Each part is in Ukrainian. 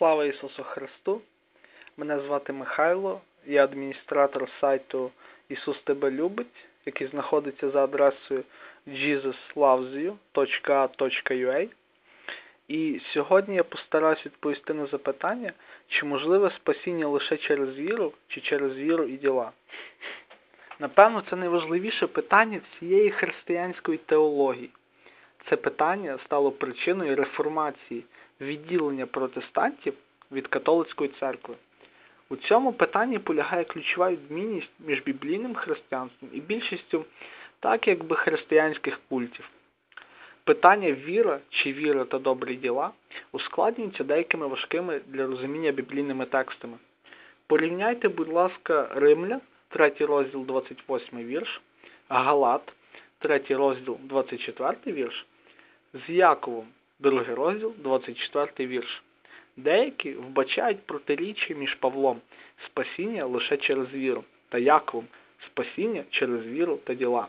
Слава Ісусу Христу! Мене звати Михайло, я адміністратор сайту Ісус Тебе любить, який знаходиться за адресою jesuslovesyou.a.ua І сьогодні я постараюсь відповісти на запитання, чи можливе спасіння лише через віру, чи через віру і діла. Напевно, це найважливіше питання всієї християнської теології. Це питання стало причиною реформації, відділення протестантів від католицької церкви. У цьому питанні полягає ключова відмінність між біблійним християнством і більшістю так якби християнських культів. Питання віра чи віра та добрі діла ускладнюються деякими важкими для розуміння біблійними текстами. Порівняйте, будь ласка, Римля, 3 розділ 28 вірш, Галат, 3 розділ 24 вірш, з Яковом, 2 розділ 24 вірш. Деякі вбачають протиріччя між Павлом спасіння лише через віру та Яковом спасіння через віру та діла.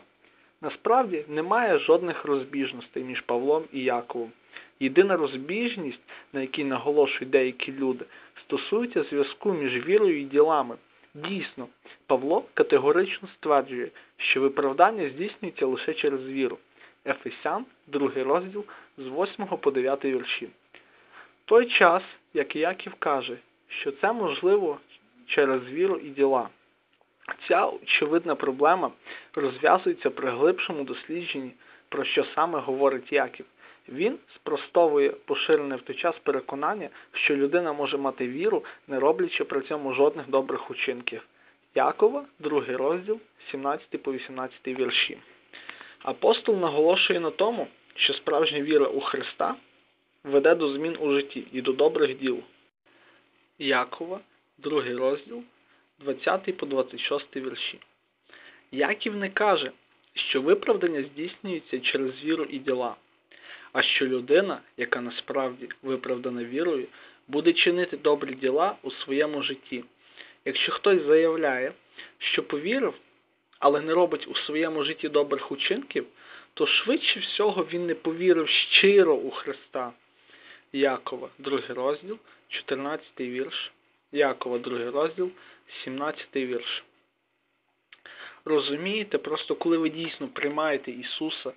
Насправді немає жодних розбіжностей між Павлом і Яковом. Єдина розбіжність, на якій наголошують деякі люди, стосується зв'язку між вірою і ділами. Дійсно, Павло категорично стверджує, що виправдання здійснюється лише через віру. Ефесян, 2 розділ з 8 по 9 вірші. той час, як Яків каже, що це можливо через віру і діла. Ця очевидна проблема розв'язується при глибшому дослідженні, про що саме говорить Яків. Він спростовує поширене в той час переконання, що людина може мати віру, не роблячи при цьому жодних добрих учинків. Якова, 2 розділ, 17 по 18 вірші. Апостол наголошує на тому, що справжня віра у Христа веде до змін у житті і до добрих діл. Якова, 2 розділ, 20 по 26 вірші. Яків не каже, що виправдання здійснюється через віру і діла, а що людина, яка насправді виправдана вірою, буде чинити добрі діла у своєму житті. Якщо хтось заявляє, що повірив, але не робить у своєму житті добрих учинків, то швидше всього він не повірив щиро у Христа. Якова, 2 розділ, 14 вірш. Якова, 2 розділ, 17 вірш. Розумієте, просто коли ви дійсно приймаєте Ісуса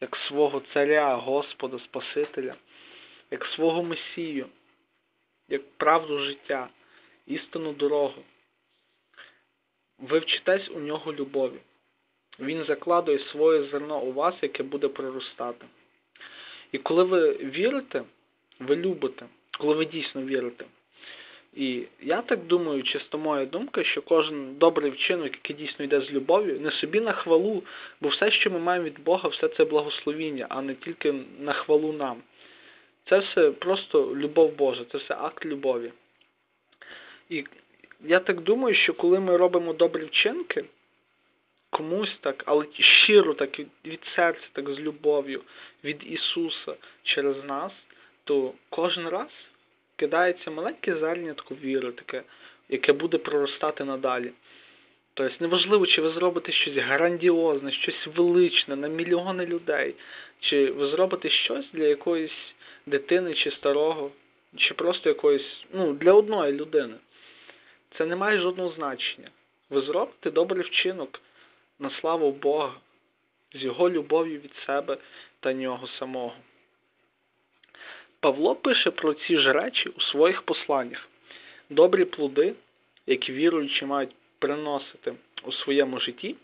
як свого Царя, Господа, Спасителя, як свого Месію, як правду життя, істинну дорогу, ви вчитесь у нього любові. Він закладує своє зерно у вас, яке буде проростати. І коли ви вірите, ви любите, коли ви дійсно вірите. І я так думаю, чисто моя думка, що кожен добрий вчинок, який дійсно йде з любов'ю, не собі на хвалу, бо все, що ми маємо від Бога, все це благословіння, а не тільки на хвалу нам. Це все просто любов Божа, це все акт любові. І я так думаю, що коли ми робимо добрі вчинки, комусь так, але щиро так від серця, так з любов'ю, від Ісуса через нас, то кожен раз кидається маленьке зернятко віри, таке, яке буде проростати надалі. Тобто неважливо, чи ви зробите щось грандіозне, щось величне на мільйони людей, чи ви зробите щось для якоїсь дитини чи старого, чи просто якоїсь, ну, для одної людини. Це не має жодного значення. Ви зробите добрий вчинок на славу Бога, з Його любов'ю від себе та нього самого. Павло пише про ці ж речі у своїх посланнях. Добрі плоди, які віруючі мають приносити у своєму житті,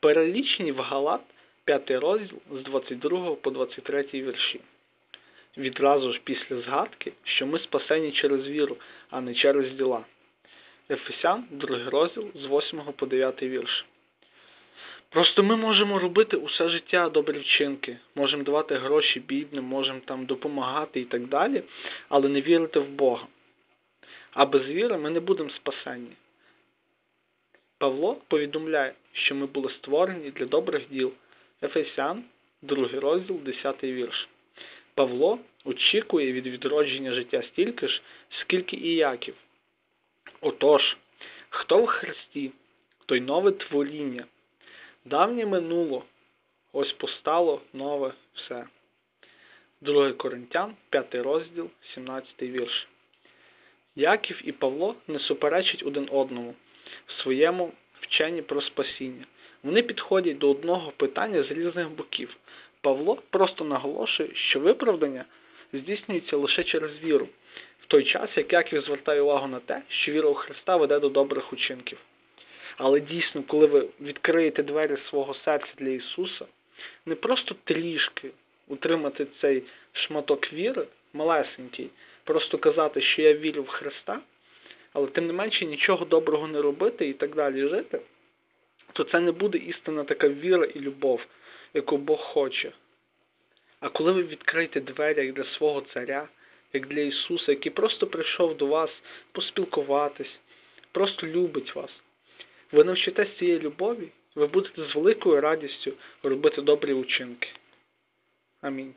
перелічені в Галат 5 розділ з 22 по 23 вірші. Відразу ж після згадки, що ми спасені через віру, а не через діла. Ефесян, 2 розділ з 8 по 9 вірш. Просто ми можемо робити усе життя добрі вчинки, можемо давати гроші бідним, можемо там допомагати і так далі, але не вірити в Бога. А без віри ми не будемо спасені. Павло повідомляє, що ми були створені для добрих діл. Ефесян, 2 розділ, 10 вірш. Павло очікує від відродження життя стільки ж, скільки і Яків. Отож, хто в Христі, той нове творіння. Давнє минуло, ось постало нове все. 2 Коринтян, 5 розділ, 17 вірш. Яків і Павло не суперечать один одному в своєму вченні про спасіння. Вони підходять до одного питання з різних боків. Павло просто наголошує, що виправдання здійснюється лише через віру, в той час як Яків звертає увагу на те, що віра у Христа веде до добрих учинків. Але дійсно, коли ви відкриєте двері свого серця для Ісуса, не просто трішки утримати цей шматок віри, малесенький, просто казати, що я вірю в Христа, але тим не менше нічого доброго не робити і так далі жити, то це не буде істинна така віра і любов, яку Бог хоче. А коли ви відкриєте двері як для свого царя, як для Ісуса, який просто прийшов до вас поспілкуватись, просто любить вас, ви навчитесь цієї любові, ви будете з великою радістю робити добрі учинки. Амінь.